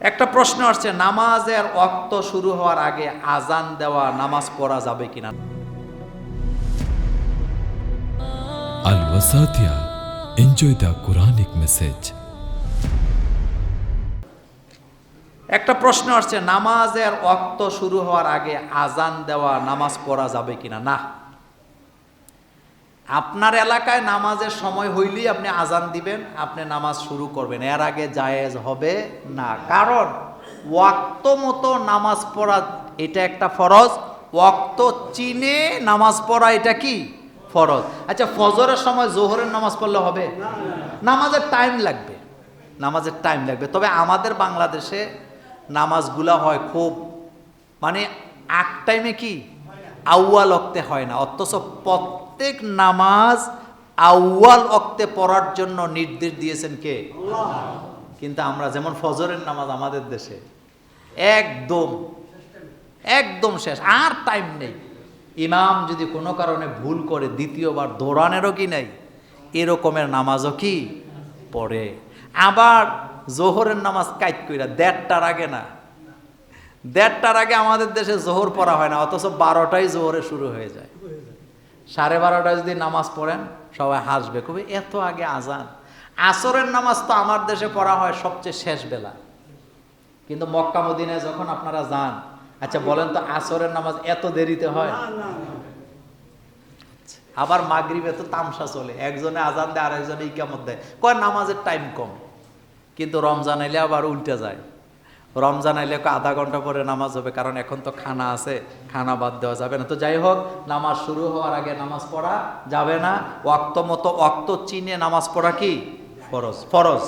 একটা প্রশ্ন আসছে নামাজের অক্ত শুরু হওয়ার আগে আজান দেওয়া নামাজ পড়া যাবে কিনা Al Wasatia. Enjoy the Quranic message. একটা প্রশ্ন আসছে নামাজের অক্ত শুরু হওয়ার আগে আজান দেওয়া নামাজ পড়া যাবে কিনা না আপনার এলাকায় নামাজের সময় হইলেই আপনি আজান দিবেন, আপনি নামাজ শুরু করবেন। এর আগে জায়েজ হবে না। কারণ ওয়াক্ত মতো নামাজ পড়া এটা একটা ফরজ, ওয়াক্ত চিনে নামাজ পড়া এটা কি? ফরজ। আচ্ছা ফজরের সময় জোহরের নামাজ পড়লে হবে? নামাজের টাইম লাগবে। নামাজের টাইম লাগবে। তবে আমাদের বাংলাদেশে নামাজগুলা হয় খুব মানে এক টাইমে কি? আউয়াল অক্তে হয় না, অথচ প্রত্যেক নামাজ আউয়াল অক্তে পড়ার জন্য নির্দেশ দিয়েছেন কে? কিন্তু আমরা যেমন ফজরের নামাজ আমাদের দেশে, একদম একদম শেষ, আর টাইম নেই। ইমাম যদি কোনো কারণে ভুল করে, দ্বিতীয়বার দৌড়ানেরও কি নেই? এরকমের নামাজও কি? পড়ে। আবার জোহরের নামাজ কাইট কইরা দেড়টার আগে না দেড়টার আগে আমাদের দেশে জোহর পড়া হয় না অথচ বারোটাই জোহরে শুরু হয়ে যায়। সাড়ে বারোটায় যদি নামাজ পড়েন সবাই হাসবে কবে এত আগে আজান? আসরের নামাজ তো আমার দেশে পড়া হয় সবচেয়ে শেষ বেলা। কিন্তু মক্কা মদিনায় যখন আপনারা যান আচ্ছা বলেন তো আসরের নামাজ এত দেরিতে হয়? আবার মাগরিবে তো তামসা চলে একজনে আজান দেয় আরেকজনে ইকামত দেয়। কয় নামাজের টাইম কম কিন্তু রমজান এলে আবার উল্টে যায়। রমজান আইলে আধা ঘণ্টা পরে নামাজ হবে, কারণ এখন তো খানা আছে, খানা বাদ দেওয়া যাবে না। তো যাই হোক, নামাজ শুরু হওয়ার আগে নামাজ পড়া যাবে না। ওয়াক্ত মতো ওয়াক্ত চিনে নামাজ পড়া কি? ফরজ। ফরজ।